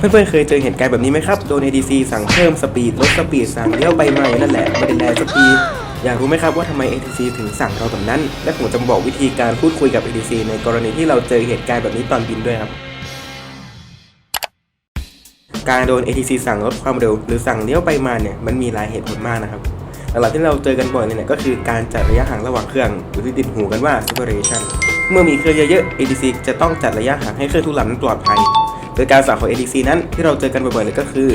เพื่อนๆเคยเจอเหตุการณ์แบบนี้ไหมครับ โดน ADC สั่งเพิ่มสปีดลดสปีดสั่งเลี้ยวไปมาอยู่นั่นแหละไม่ได้แลสปีดอยากรู้ไหมครับว่าทำไม ADC ถึงสั่งเราแบบนั้น และผมจะบอกวิธีการพูดคุยกับ ADC ในกรณีที่เราเจอเหตุการณ์แบบนี้ตอนบินด้วยครับ การโดน ATC สั่งลดความเร็วหรือสั่งเลี้ยวไปมาเนี่ยมันมีหลายเหตุผลมากนะครับหลักๆที่เราเจอกันบ่อยเลยเนี่ยก็คือการจัดระยะห่างระหว่างเครื่องหรือที่ติดหูกันว่า separation เมื่อมีเครื่องเยอะๆ ATC จะต้องจัดระยะห่างให้เครื่องทุกลำนั้นปลอดภัย ดยการสั่งของ ATC นั้นที่เราเจอกันบ่อยๆเลยก็คือ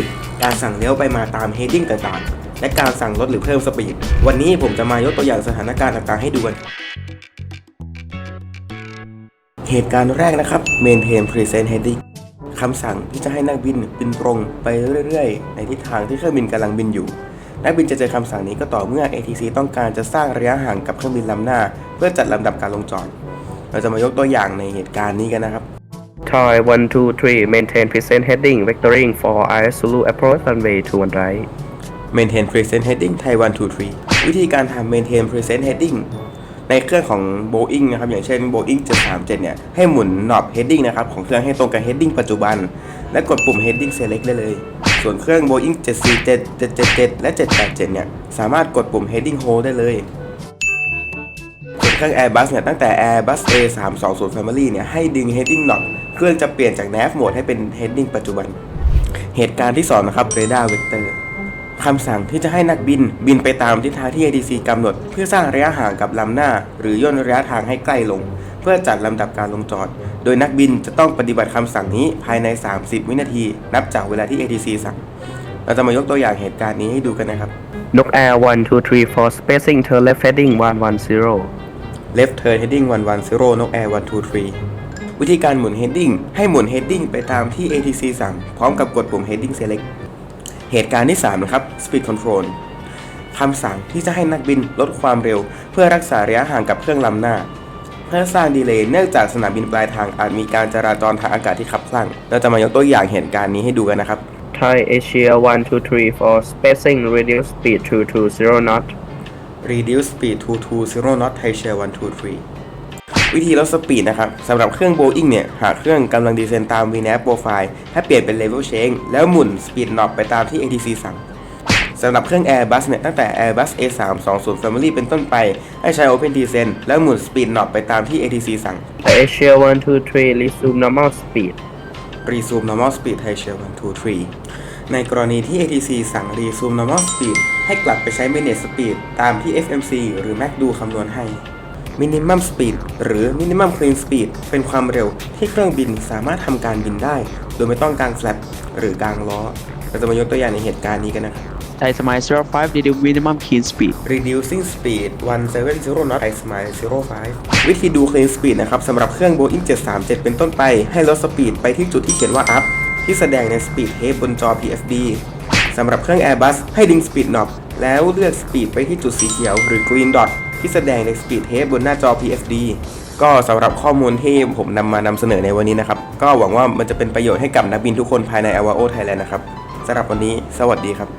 การสั่งเลี้ยวไปมาตาม heading ต่างๆ และการสั่งลดหรือเพิ่มสปีด วันนี้ผมจะมายกตัวอย่างสถานการณ์ต่างๆให้ดูกัน เหตุการณ์แรกนะครับ maintain present heading คำสั่งที่จะให้นักบินบินตรงไปเรื่อยๆ ในทิศทางที่เครื่องบินกำลังบินอยู่ นักบินจะเจอคำสั่งนี้ก็ต่อเมื่อ ATC ต้องการจะสร้างระยะห่างกับเครื่องบินลำหน้า เพื่อจัดลำดับการลงจอด เราจะมายกตัวอย่างในเหตุการณ์นี้กันนะครับ Thai 1 2 3 maintain present heading vectoring for IS Zulu approach runway to one right maintain present heading Thai 1 2 3 วิธีการทำ maintain present heading ในเครื่องของ Boeing นะครับ อย่างเช่น Boeing 737 เนี่ย ให้หมุนหนอบ heading นะครับ ของเครื่องให้ตรงกับ heading ปัจจุบัน และกดปุ่ม heading select ได้เลย ส่วนเครื่อง Boeing 747 777 และ 787 เนี่ย สามารถกดปุ่ม heading hold ได้เลยส่วนเครื่อง Airbus เนี่ย ตั้งแต่ Airbus A320 Family เนี่ย ให้ดึง heading knob เครื่องจะเปลี่ยนจาก nav mode ให้เป็น heading ปัจจุบัน เหตุการณ์ที่สองนะครับ radar vector คำสั่งที่จะให้นักบินบินไปตามทิศทางที่ ADC กำหนด เพื่อสร้างระยะห่างกับลำหน้า หรือย่นระยะทางให้ใกล้ลง เพื่อจัดลำดับการลงจอด โดยนักบินจะต้องปฏิบัติคำสั่งนี้ภายใน 30 วินาที นับจากเวลาที่ ADC สั่ง เราจะมายกตัวอย่างเหตุการณ์นี้ให้ดูกันนะครับ Nok Air 1 2 3 for spacing turn left heading 110 left turn heading 110 nok air 123 วิธีการหมุน heading ให้หมุน heading ไปตามที่ ATC สั่ง พร้อมกับกดปุ่ม heading select เหตุการณ์ที่ 3 นะครับ speed control คำสั่งที่จะให้นักบินลดความเร็ว เพื่อรักษาระยะห่างกับเครื่องลำหน้า เพื่อสร้างดีเลย์เนื่องจากสนามบินปลายทางอาจมีการจราจรทางอากาศที่ขับคลั่ง เราจะมายกตัวอย่างเหตุการณ์นี้ให้ดูกันนะครับ Thai Asia 1 2 3 for spacing reduce speed to to 0 knot reduce speed to 20 knot Thai Share 123 วิธีลดสปีดนะครับสำหรับเครื่อง Boeing เนี่ย หากเครื่องกำลังดีเซนตาม VNAV profile ให้เปลี่ยนเป็น level change แล้วหมุน speed knob ไปตามที่ ATC สั่งสำหรับเครื่อง Airbus เนี่ย ตั้งแต่ Airbus A320 Family เป็นต้นไป ให้ใช้ Open Descent แล้วหมุน speed knob ไปตามที่ ATC สั่ง Thai Asia 1 2 3 resume normal speed resume normal speed Thai Share 123 ในกรณีที่ ATC สั่ง resume normal speed ให้กลับไปใช้ manage speed ตามที่ FMC หรือ MACD คำนวณให้ minimum speed หรือ minimum clean speed เป็นความเร็วที่เครื่องบินสามารถทำการบินได้ โดยไม่ต้องกาง flap หรือกางล้อ เราจะมายกตัวอย่างในเหตุการณ์นี้กันนะครับ Thai Smile 05 reduce minimum key speed reducing speed 170 knot I smile 05 วิธีดู clean speed นะครับสำหรับเครื่อง Boeing 737 เป็นต้นไป ให้ลดสปีดไปที่จุดที่เขียนว่า up ที่แสดงใน speed tape บนจอ PFD สำหรับเครื่อง Airbus ให้ดึง speed knob แล้วเลือก speed ไปที่จุดสีเขียวหรือ green dot ที่แสดงใน speed tape บนหน้าจอ PFD ก็สำหรับข้อมูลที่ผมนำมานำเสนอในวันนี้นะครับ ก็หวังว่ามันจะเป็นประโยชน์ให้กับนักบินทุกคนภายใน Avao Thailand นะครับสำหรับวันนี้ สวัสดีครับ